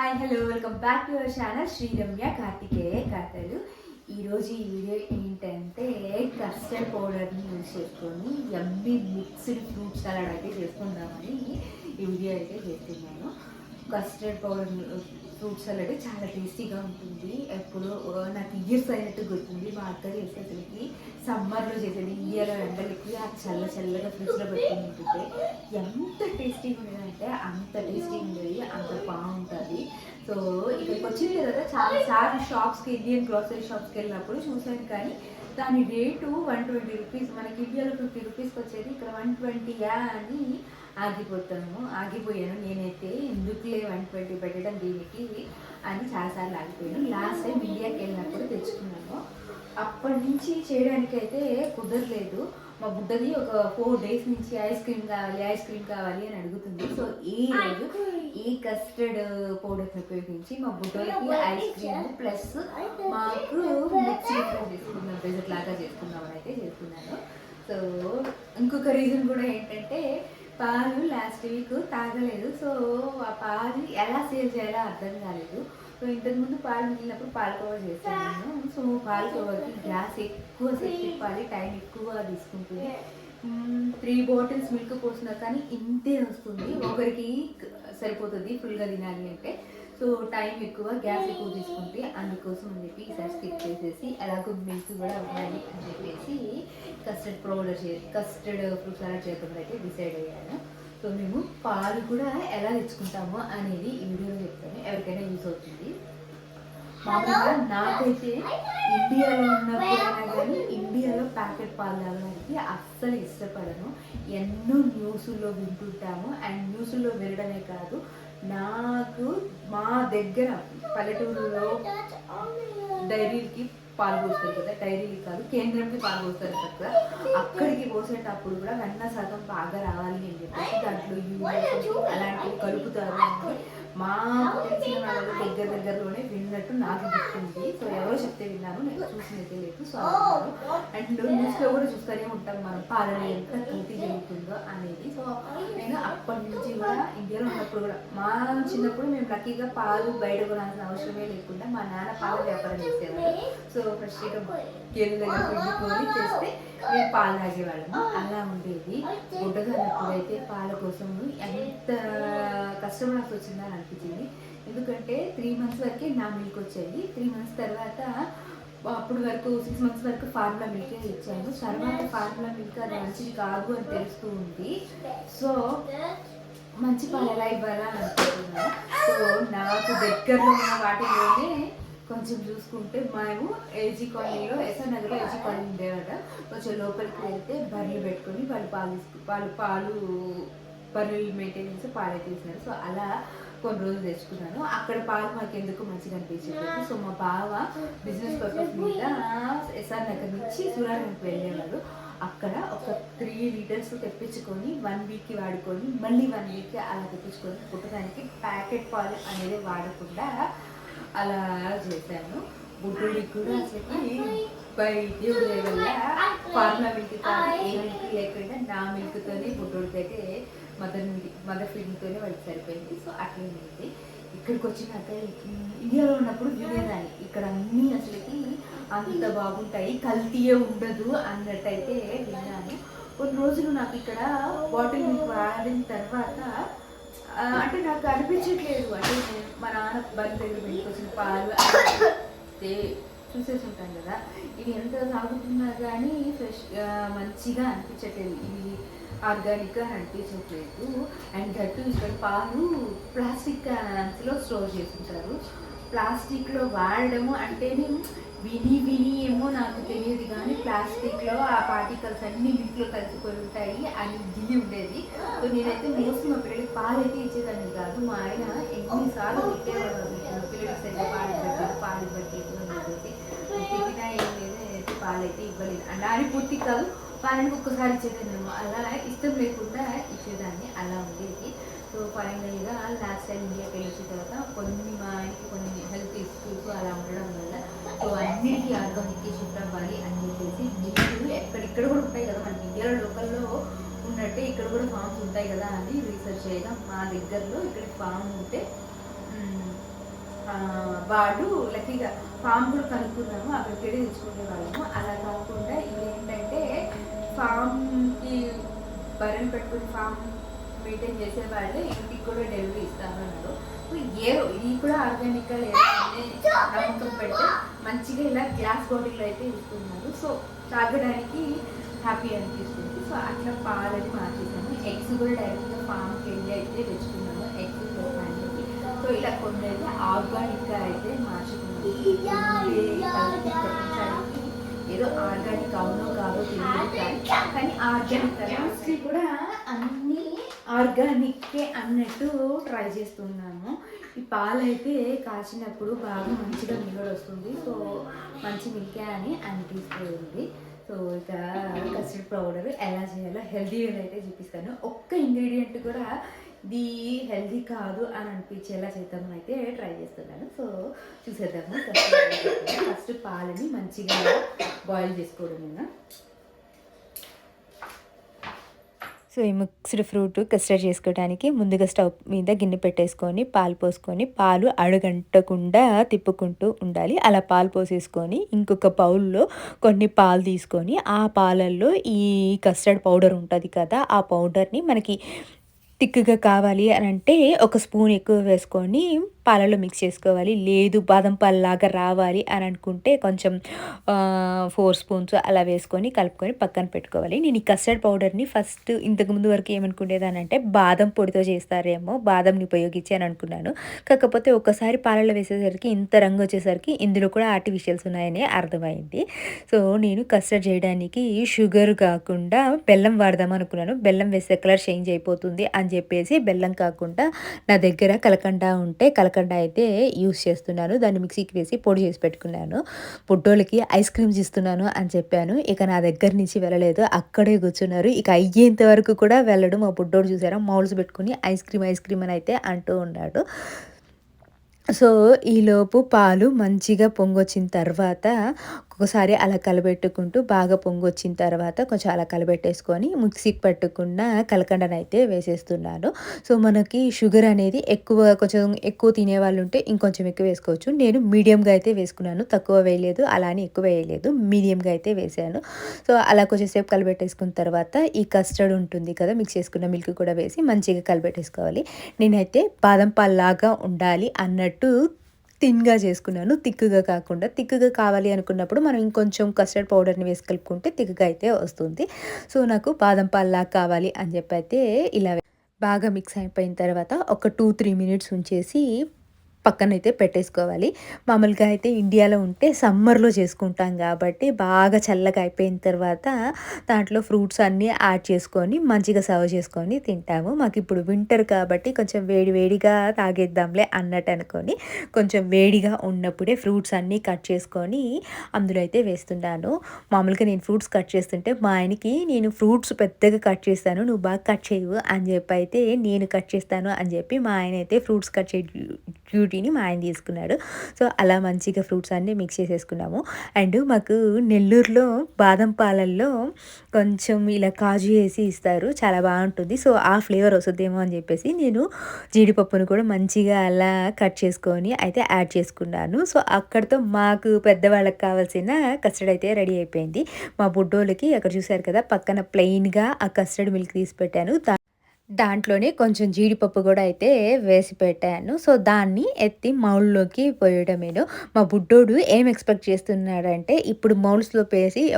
Hi hello welcome back to our channel Sri Ramya Karthikeya కథలు ఈరోజు ఈ video ఏంటంటే కస్టర్డ్ పౌడర్ని యూజ్ చేసుకొని ఎమ్మి మిక్స్డ్ ఫ్రూట్ సలాడ్ అయితే చేసుకుందామని ఈ వీడియో అయితే చేస్తున్నాను. కస్టర్డ్ పౌడర్ ఫ్రూట్ సలాడ్ చాలా టేస్టీగా ఉంటుంది. ఎప్పుడు నాకు ఇయర్స్ అయినట్టు గుర్తుంది. మా అక్క చేసేసరికి సమ్మర్లో చేసేది ఇండియాలో ఎండలకి ఆ చల్ల చల్లగా ఫ్రిడ్జ్లో పెట్టుకుని ఉంటుంది ఎంత టేస్టీగా ఉండేదంటే అంత టేస్టీ ఉండేది అంత బాగుంటుంది. సో ఇక్కడికి వచ్చిన తర్వాత చాలా సార్ షాప్స్కి ఇండియన్ గ్రోసరీ షాప్స్కి వెళ్ళినప్పుడు చూసాను కానీ దాని రేటు వన్ ట్వంటీ రూపీస్ మనకి ఇండియాలో ఫిఫ్టీ రూపీస్కి వచ్చేది ఇక్కడ వన్ ట్వంటీయా అని ఆగిపోతాను ఆగిపోయాను. నేనైతే ఎందుకులే వన్ ట్వంటీ పెట్టడం దీనికి అని చాలాసార్లు ఆగిపోయాను. లాస్ట్ టైం ఇండియాకి వెళ్ళినప్పుడు తెచ్చుకున్నాను అప్పటి నుంచి చేయడానికి అయితే కుదరలేదు. మా బుడ్డది ఒక ఫోర్ డేస్ నుంచి ఐస్ క్రీమ్ కావాలి ఐస్ క్రీమ్ కావాలి అని అడుగుతుంది. సో ఈ రోజు ఈ కస్టర్డ్ పౌడర్ ఉపయోగించి మా బుడ్డలకి ఐస్ క్రీమ్ ప్లస్ మాకు మిక్సీ చేసుకున్నాం డెజర్ట్ లాగా చేసుకుందాం. అని అయితే చేసుకున్నాను సో ఇంకొక రీజన్ కూడా ఏంటంటే పాలు లాస్ట్ వీక్ తాగలేదు. సో ఆ పాలు ఎలా సేవ్ చేయాలో అర్థం కాలేదు. సో ఇంతకుముందు పాలు మిగిలినప్పుడు పాలు కవర్ చేస్తాను సో పాలు కవర్కి గ్యాస్ ఎక్కువ సేపు తిప్పాలి టైం ఎక్కువ తీసుకుంటుంది. త్రీ బాటిల్స్ మిల్క్ పోసినా కానీ ఇంతే వస్తుంది. ఒకరికి సరిపోతుంది ఫుల్గా తినాలి అంటే. సో టైం ఎక్కువ గ్యాస్ ఎక్కువ తీసుకుంటే అందుకోసం అని చెప్పి ఈసారి స్కిప్ చేసేసి ఎలాగో మిల్క్ కూడా అవ్వాలి అని చెప్పేసి కస్టర్డ్ పౌడర్ చే కస్టర్డ్ ఫ్రూట్ సలాడ్ చేయకుండా అయితే డిసైడ్ అయ్యాను. సో మేము పాలు కూడా ఎలా తెచ్చుకుంటామో అనేది ఈ వీడియోలో చెప్తాను. ఎవరికైనా యూస్ అవుతుంది. మామూలుగా నాకైతే ఇండియాలో ఉన్నప్పుడైనా కానీ ఇండియాలో ప్యాకెట్ పాలు తాగడానికి అస్సలు ఇష్టపడను. ఎన్నో న్యూస్లో వింటుంటాము. అండ్ న్యూస్లో వినడమే కాదు నాకు మా దగ్గర పల్లెటూరులో డైరీకి పాలు పోస్తారు కదా డైరీ కాదు కేంద్రంకి పాలు పోస్తారు కదా. అక్కడికి పోసేటప్పుడు కూడా వెన్న శాతం బాగా రావాలి అని చెప్పేసి దాంట్లో అలాంటివి కలుపుతారు. మా తెలిసిన వాళ్ళ దగ్గర దగ్గరలోనే విన్నట్టు నాకు గుర్తుంది. సో ఎవరో చెప్తే విన్నాను నేను చూసినైతే లేదు. సో అండ్ న్యూస్లో కూడా చూస్తూనే ఉంటాం మనం పాలలో ఎంత కల్తీ జరుగుతుందో అనేది. సో నేను అప్పటి నుంచి కూడా ఇండియాలో ఉన్నప్పుడు కూడా మా చిన్నప్పుడు మేము లక్కీగా పాలు బయట కొనాల్సిన అవసరమే లేకుండా మా నాన్న పాల వ్యాపారం చేసేవారు. సో ఫ్రెష్గా గేదె దగ్గర పిండుకొని చేస్తే పాలు తాగేవాళ్ళము. అలా ఉండేది. గుడ్డగానప్పుడు అయితే పాల కోసం ఎంత కష్టం నాకు వచ్చిందని అనిపించింది. ఎందుకంటే త్రీ మంత్స్ వరకే నా మిల్క్ వచ్చేది. త్రీ మంత్స్ తర్వాత అప్పుడు వరకు సిక్స్ మంత్స్ వరకు ఫార్ములా మిల్కే ఇచ్చాను. తర్వాత ఫార్ములా మిల్క్ అది మంచిది కాదు అని తెలుస్తూ ఉంది. సో మంచి పాలు ఎలా ఇవ్వాలా అనుకుంటున్నాను. సో నాకు దగ్గరలో ఉన్న వాటిలోనే కొంచెం చూసుకుంటే మేము ఏజీ కాలనీలో ఎస్ఆర్ నగర్లో ఏజీ కాలనీ ఉండేవాట కొంచెం లోపలికి వెళ్తే బర్రెలు పెట్టుకొని వాళ్ళు పాలు వాళ్ళు పాలు బర్రెలు మెయింటెనెన్స్ పాలు తీసినారు సో అలా కొన్ని రోజులు తెచ్చుకున్నాను. అక్కడ పాలు మాకు ఎందుకు మంచిగా అనిపించింది. సో మా బావ బిజినెస్ పర్పస్ మీద ఎస్ఆర్ నగర్ నుంచి సూర్యానికి వెళ్ళేవాడు. అక్కడ ఒక త్రీ లీటర్స్ తెప్పించుకొని వన్ వీక్కి వాడుకొని మళ్ళీ వన్ వీక్కి అలా తెప్పించుకొని పుట్టడానికి ప్యాకెట్ పాలు అనేది వాడకుండా అలా చేశాను. బుడ్డుడికి కూడా అసలు బై దేవుడి వల్ల ఫార్ములా మిల్క్ కానీ ఏ మిల్క్ లేకుండా నా మిల్క్తోనే బుడ్డోడికి అయితే మదర్ మిల్క్ మదర్ ఫీడింగ్తోనే వాళ్ళకి సరిపోయింది. సో అట్లే ఉంది. ఇక్కడికి వచ్చినాక ఇండియాలో ఉన్నప్పుడు వినేదాన్ని ఇక్కడ అన్నీ అసలుకి అంత బాగుంటాయి కల్తీయే ఉండదు అన్నట్టయితే విన్నాను. కొన్ని రోజులు నాకు ఇక్కడ బాటిల్ మిల్క్ వాడిన తర్వాత అంటే నాకు అనిపించట్లేదు అంటే నేను మా నాన్న బండి దగ్గర పెట్టుకొచ్చిన పాలు చూసేసి ఉంటాను కదా. ఇది ఎంత సాగుతున్నా కానీ ఫ్రెష్ మంచిగా అనిపించట్లేదు. ఇది ఆర్గానిక్ అని అనిపించట్లేదు. అండ్ గట్టు ఇక్కడ పాలు ప్లాస్టిక్ క్యాన్స్లో స్టోర్ ఉంటారు ప్లాస్టిక్లో వాడడము అంటే నేను విని విని ఏమో నాకు తెలియదు కానీ ప్లాస్టిక్లో ఆ పార్టికల్స్ అన్ని ఇంట్లో కలిసిపోయి ఉంటాయి. అని గిల్లి ఉండేది. సో నేనైతే మోస్ట్ మా పిల్లలకి పాలు అయితే ఇచ్చేదాన్ని కాదు. మా ఆయన ఎన్నిసార్లు తిట్టేవాడు పిల్లలకి సరిగ్గా పాలు పెట్టారు పాలు ఇవ్వట్లేదు అని చెప్పేసి. తిట్టినా ఏం లేదు నేనైతే పాలు అయితే ఇవ్వలేదు. అంటే ఆయన పూర్తి కాదు. పాలకి ఒక్కసారి ఇచ్చేదాన్ని. అలా ఇష్టం లేకుండా ఇచ్చేదాన్ని. అలా ఉండేది. సో ఫైనల్గా లాస్ట్ టైం ఇండియాకి వెళ్ళి వచ్చిన తర్వాత కొన్ని మా ఆయనకి కొన్ని హెల్త్ ఇష్యూస్ అలా ఉండడం వల్ల సో అన్నిటికీ ఆర్గానిక్కి షిఫ్ట్ అవ్వాలి అని చెప్పేసి మిల్క్ ఎక్కడిక్కడ కూడా ఉంటాయి కదా మన ఇండియాలో లోకల్లో ఉన్నట్టే ఇక్కడ కూడా ఫామ్స్ ఉంటాయి కదా అని రీసెర్చ్ చేయగా మా దగ్గరలో ఇక్కడ ఫామ్ ఉంటే వాళ్ళు లక్కీగా ఫామ్ కూడా కనుక్కున్నాము అక్కడికి వెళ్ళి తెచ్చుకునే వాళ్ళము అలా కాకుండా ఇదేంటంటే ఫామ్కి బర్రెని పెట్టుకుని ఫామ్ మెయింటైన్ చేసే వాళ్ళే ఇంటికి కూడా డెలివరీ ఇస్తాను ఏదో ఇది కూడా ఆర్గానిక్ నమ్మకం పెడితే మంచిగా ఇలా గ్లాస్ బాటిల్ అయితే ఇస్తున్నారు సో తాగడానికి హ్యాపీ అనిపిస్తుంది. సో అట్లా పాలని మార్చేసాము ఎగ్స్ కూడా డైరెక్ట్గా ఫామ్కి వెళ్ళి అయితే తెచ్చుకున్నాము ఎగ్స్ అనేది సో ఇలా కొన్ని అయితే ఆర్గానిక్గా అయితే మార్చుకున్నాము ఏదో ఆర్గానిక్ అవునో కాదో తెలియదు. కానీ కానీ ఆర్గానిక్ కూడా అన్నీ ఆర్గానిక్కే అన్నట్టు ట్రై చేస్తున్నాము. ఈ పాలు అయితే కాచినప్పుడు బాగా మంచిగా మిగడ వస్తుంది సో మంచి మిల్కే అని అనిపిస్తుంది సో ఇక కస్టర్డ్ పౌడర్ ఎలా చేయాలో హెల్తీగా అయితే చూపిస్తాను. ఒక్క ఇంగ్రీడియంట్ కూడా ఇది హెల్తీ కాదు అని అనిపించేలా చేద్దామని అయితే ట్రై చేస్తున్నాను. సో చూసేద్దాము. ఫస్ట్ పాలని మంచిగా బాయిల్ చేసుకోవడం నేను సో ఈ మిక్స్డ్ ఫ్రూట్ కస్టర్డ్ చేసుకోవడానికి ముందుగా స్టవ్ మీద గిన్నె పెట్టేసుకొని పాలు పోసుకొని పాలు అడగంటకుండా తిప్పుకుంటూ ఉండాలి. అలా పాలు పోసేసుకొని ఇంకొక బౌల్లో కొన్ని పాలు తీసుకొని ఆ పాలల్లో ఈ కస్టర్డ్ పౌడర్ ఉంటుంది కదా ఆ పౌడర్ని మనకి థిక్గా కావాలి అని అంటే ఒక స్పూన్ ఎక్కువ వేసుకొని పాలలో మిక్స్ చేసుకోవాలి. లేదు బాదం పాలలాగా రావాలి అని అనుకుంటే కొంచెం ఫోర్ స్పూన్స్ అలా వేసుకొని కలుపుకొని పక్కన పెట్టుకోవాలి. నేను ఈ కస్టర్డ్ పౌడర్ని ఫస్ట్ ఇంతకు ముందు వరకు ఏమనుకునేదానంటే బాదం పొడితో చేస్తారేమో బాదంని ఉపయోగించి అని అనుకున్నాను. కాకపోతే ఒకసారి పాలలో వేసేసరికి ఇంత రంగు వచ్చేసరికి ఇందులో కూడా ఆర్టిఫిషియల్స్ ఉన్నాయని అర్థమైంది. సో నేను కస్టర్డ్ చేయడానికి షుగర్ కాకుండా బెల్లం వాడదాం అనుకున్నాను. బెల్లం వేస్తే కలర్ చేంజ్ అయిపోతుంది అని చెప్పేసి బెల్లం కాకుండా నా దగ్గర కలకండ ఉంటే కలకండ అయితే యూస్ చేస్తున్నాను. దాన్ని మిక్సీకి వేసి పొడి చేసి పెట్టుకున్నాను. పుట్టోళ్ళకి ఐస్ క్రీమ్స్ ఇస్తున్నాను అని చెప్పాను. ఇక నా దగ్గర నుంచి వెళ్ళలేదు. అక్కడే కూర్చున్నారు. ఇక అయ్యేంత వరకు కూడా వెళ్ళడం. మా పుట్టోడు చూసారా? మౌల్స్ పెట్టుకుని ఐస్ క్రీమ్ ఐస్ క్రీమ్ అని అయితే అంటూ ఉన్నాడు. సో ఈలోపు పాలు మంచిగా పొంగొచ్చిన తర్వాత ఒకసారి అలా కలబెట్టుకుంటూ బాగా పొంగు వచ్చిన తర్వాత కొంచెం అలా కలబెట్టేసుకొని మిక్సీకి పట్టుకున్న కలకండను అయితే వేసేస్తున్నాను. సో మనకి షుగర్ అనేది ఎక్కువ కొంచెం ఎక్కువ తినే వాళ్ళు ఉంటే ఇంకొంచెం ఎక్కువ వేసుకోవచ్చు. నేను మీడియంగా అయితే వేసుకున్నాను. తక్కువ వేయలేదు. అలానే ఎక్కువ వేయలేదు. మీడియంగా అయితే వేసాను. సో అలా కొంచెంసేపు కలబెట్టేసుకున్న తర్వాత ఈ కస్టర్డ్ ఉంటుంది కదా మిక్స్ చేసుకున్న మిల్క్ కూడా వేసి మంచిగా కలబెట్టేసుకోవాలి. నేనైతే బాదం పాల్లాగా ఉండాలి అన్నట్టు థిన్గా చేసుకున్నాను. తిక్కుగా కాకుండా తిక్కుగా కావాలి అనుకున్నప్పుడు మనం ఇంకొంచెం కస్టర్డ్ పౌడర్ని వేసి కలుపుకుంటే తిక్కుగా అయితే వస్తుంది. సో నాకు బాదం పాల్లా కావాలి అని చెప్పి అయితే ఇలా బాగా మిక్స్ అయిపోయిన తర్వాత ఒక టూ త్రీ మినిట్స్ ఉంచేసి పక్కనైతే పెట్టేసుకోవాలి. మామూలుగా అయితే ఇండియాలో ఉంటే సమ్మర్లో చేసుకుంటాం కాబట్టి బాగా చల్లగా అయిపోయిన తర్వాత దాంట్లో ఫ్రూట్స్ అన్నీ యాడ్ చేసుకొని మంచిగా సర్వ్ చేసుకొని తింటాము. మాకు ఇప్పుడు వింటర్ కాబట్టి కొంచెం వేడి వేడిగా తాగేద్దాంలే అన్నట్టు అనుకొని కొంచెం వేడిగా ఉన్నప్పుడే ఫ్రూట్స్ అన్నీ కట్ చేసుకొని అందులో అయితే వేస్తున్నాను. మామూలుగా నేను ఫ్రూట్స్ కట్ చేస్తుంటే మా ఆయనకి నేను ఫ్రూట్స్ పెద్దగా కట్ చేస్తాను నువ్వు బాగా కట్ చేయవు అని చెప్పి అయితే నేను కట్ చేస్తాను అని చెప్పి మా ఆయన అయితే ఫ్రూట్స్ కట్ చే డ్యూటీని మా ఆయన తీసుకున్నాడు. సో అలా మంచిగా ఫ్రూట్స్ అన్నీ మిక్స్ చేసేసుకున్నాము. అండ్ మాకు నెల్లూరులో బాదం పాలల్లో కొంచెం ఇలా కాజు వేసి ఇస్తారు. చాలా బాగుంటుంది. సో ఆ ఫ్లేవర్ వస్తుందేమో అని చెప్పేసి నేను జీడిపప్పును కూడా మంచిగా అలా కట్ చేసుకొని అయితే యాడ్ చేసుకున్నాను. సో అక్కడితో మాకు పెద్దవాళ్ళకి కావాల్సిన కస్టర్డ్ అయితే రెడీ అయిపోయింది. మా బుడ్డోళ్ళకి అక్కడ చూసారు కదా పక్కన ప్లెయిన్గా ఆ కస్టర్డ్ మిల్క్ తీసి పెట్టాను. దాంట్లోనే కొంచెం జీడిపప్పు కూడా అయితే వేసి పెట్టాను. సో దాన్ని ఎత్తి మౌల్లోకి పోయడమేను. మా బుడ్డోడు ఏం ఎక్స్పెక్ట్ చేస్తున్నాడంటే ఇప్పుడు మౌల్స్లో వేసి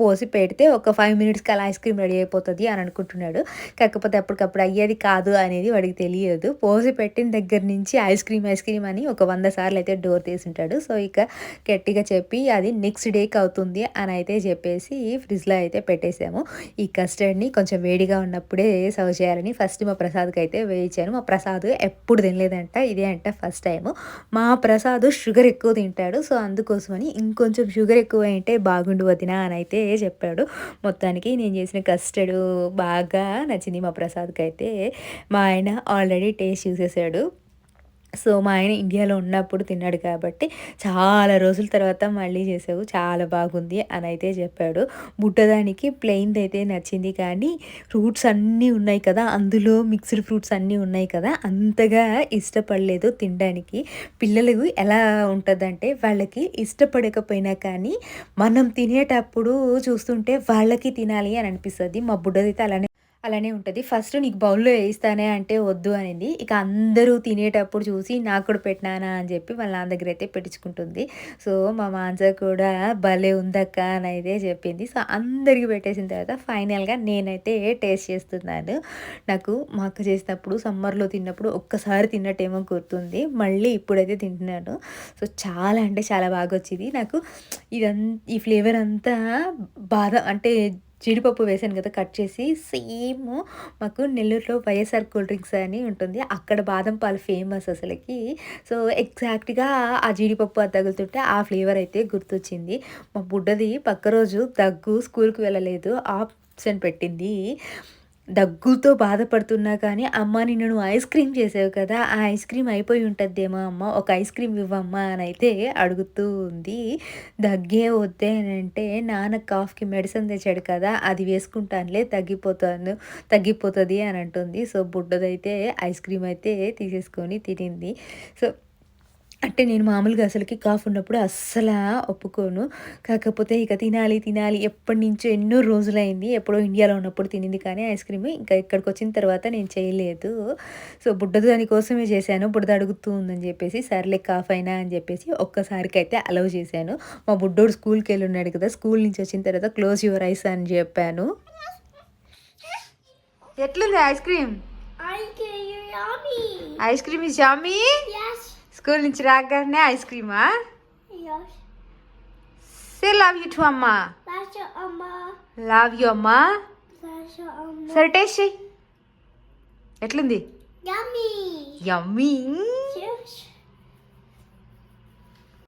పోసి పెడితే ఒక ఫైవ్ మినిట్స్కి అలా ఐస్ క్రీమ్ రెడీ అయిపోతుంది అని అనుకుంటున్నాడు. కాకపోతే అప్పటికప్పుడు అయ్యేది కాదు అనేది వాడికి తెలియదు. పోసి పెట్టిన దగ్గర నుంచి ఐస్ క్రీమ్ ఐస్ క్రీమ్ అని ఒక వంద సార్లు అయితే డోర్ తీసుంటాడు. సో ఇక గట్టిగా చెప్పి అది నెక్స్ట్ డేకి అవుతుంది అని అయితే చెప్పేసి ఫ్రిడ్జ్లో అయితే పెట్టేసాము ఈ కస్టర్డ్ని కొంచెం వేడిగా ఉన్నప్పుడే సర్వ్ చేయాలని ఫస్ట్ మా ప్రసాద్కి అయితే వేయించాను. మా ప్రసాద్ ఎప్పుడు తినలేదంట. ఇదే అంట ఫస్ట్ టైము మా ప్రసాద్ షుగర్ ఎక్కువ తింటాడు. సో అందుకోసమని ఇంకొంచెం షుగర్ ఎక్కువ అయితే బాగుండు వదినా అని అయితే చెప్పాడు. మొత్తానికి నేను చేసిన కస్టర్డ్ బాగా నచ్చింది మా ప్రసాద్కి అయితే మా ఆయన ఆల్రెడీ టేస్ట్ చూసేసాడు. సో మా ఆయన ఇండియాలో ఉన్నప్పుడు తిన్నాడు కాబట్టి చాలా రోజుల తర్వాత మళ్ళీ చేసావు చాలా బాగుంది అని అయితే చెప్పాడు. బుట్టదానికి ప్లెయిన్ అయితే నచ్చింది కానీ ఫ్రూట్స్ అన్నీ ఉన్నాయి కదా అందులో మిక్స్డ్ ఫ్రూట్స్ అన్నీ ఉన్నాయి కదా అంతగా ఇష్టపడలేదు తినడానికి. పిల్లలకు ఎలా ఉంటుందంటే వాళ్ళకి ఇష్టపడకపోయినా కానీ మనం తినేటప్పుడు చూస్తుంటే వాళ్ళకి తినాలి అని అనిపిస్తుంది. మా బుడ్డదైతే అలానే అలానే ఉంటుంది. ఫస్ట్ నీకు బౌల్లో వేయిస్తానే అంటే వద్దు అనేది. ఇక అందరూ తినేటప్పుడు చూసి నాకు కూడా పెట్టినానా అని చెప్పి వాళ్ళ నాన్న దగ్గర అయితే పెట్టించుకుంటుంది. సో మా మాంస కూడా భలే ఉందక్క అని అయితే చెప్పింది. సో అందరికీ పెట్టేసిన తర్వాత ఫైనల్గా నేనైతే టేస్ట్ చేస్తున్నాను. నాకు మా అక్క చేసినప్పుడు సమ్మర్లో తిన్నప్పుడు ఒక్కసారి తిన్నట్టేమో గుర్తుంది. మళ్ళీ ఇప్పుడైతే తింటున్నాను. సో చాలా అంటే చాలా బాగా వచ్చింది. నాకు ఇదంతా ఈ ఫ్లేవర్ అంతా బాదం అంటే జీడిపప్పు వేసాను కదా కట్ చేసి సేమ్ మాకు నెల్లూరులో వైఎస్ఆర్ కూల్ డ్రింక్స్ అని ఉంటుంది. అక్కడ బాదం పాలు ఫేమస్ అసలుకి. సో ఎగ్జాక్ట్గా ఆ జీడిపప్పు అది తగులుతుంటే ఆ ఫ్లేవర్ అయితే గుర్తొచ్చింది. మా బుడ్డది పక్క రోజు దగ్గు స్కూల్కి వెళ్ళలేదు ఆప్షన్ పెట్టింది. దగ్గుతో బాధపడుతున్నా కానీ అమ్మ నిన్ను నువ్వు ఐస్ క్రీమ్ చేసావు కదా ఆ ఐస్ క్రీమ్ అయిపోయి ఉంటుందేమో అమ్మ ఒక ఐస్ క్రీమ్ ఇవ్వమ్మా అని అయితే అడుగుతూ ఉంది. దగ్గే వద్దే అని అంటే నాన్న కాఫ్కి మెడిసిన్ తెచ్చాడు కదా అది వేసుకుంటానులే తగ్గిపోతాను తగ్గిపోతుంది అని అంటుంది. సో బుడ్డదైతే ఐస్ క్రీమ్ అయితే తీసేసుకొని తినింది. సో అంటే నేను మామూలుగా అసలుకి కాఫ్ ఉన్నప్పుడు అస్సలు ఒప్పుకోను. కాకపోతే ఇక తినాలి తినాలి ఎప్పటి నుంచో ఎన్నో రోజులైంది. ఎప్పుడో ఇండియాలో ఉన్నప్పుడు తినింది కానీ ఐస్ క్రీమ్ ఇంకా ఇక్కడికి వచ్చిన తర్వాత నేను చేయలేదు. సో బుడ్డది దానికోసమే చేశాను. బుడ్డది అడుగుతూ ఉందని చెప్పేసి సర్లే కాఫ్ అయినా అని చెప్పేసి ఒక్కసారికి అయితే అలౌ చేశాను. మా బుడ్డోడు స్కూల్కి వెళ్ళి ఉన్నాడు కదా స్కూల్ నుంచి వచ్చిన తర్వాత క్లోజ్ యువర్ ఐస్ అని చెప్పాను. ఎట్లుంది ice cream. Ice cream is jammy Yes. School నుంచి రాగానే ఐస్ క్రీమా. సే లవ్ యూ టు అమ్మా. లవ్ యూ అమ్మా. సరే టేస్ట్ చెయ్యి ఎట్లుంది. యమ్మీ.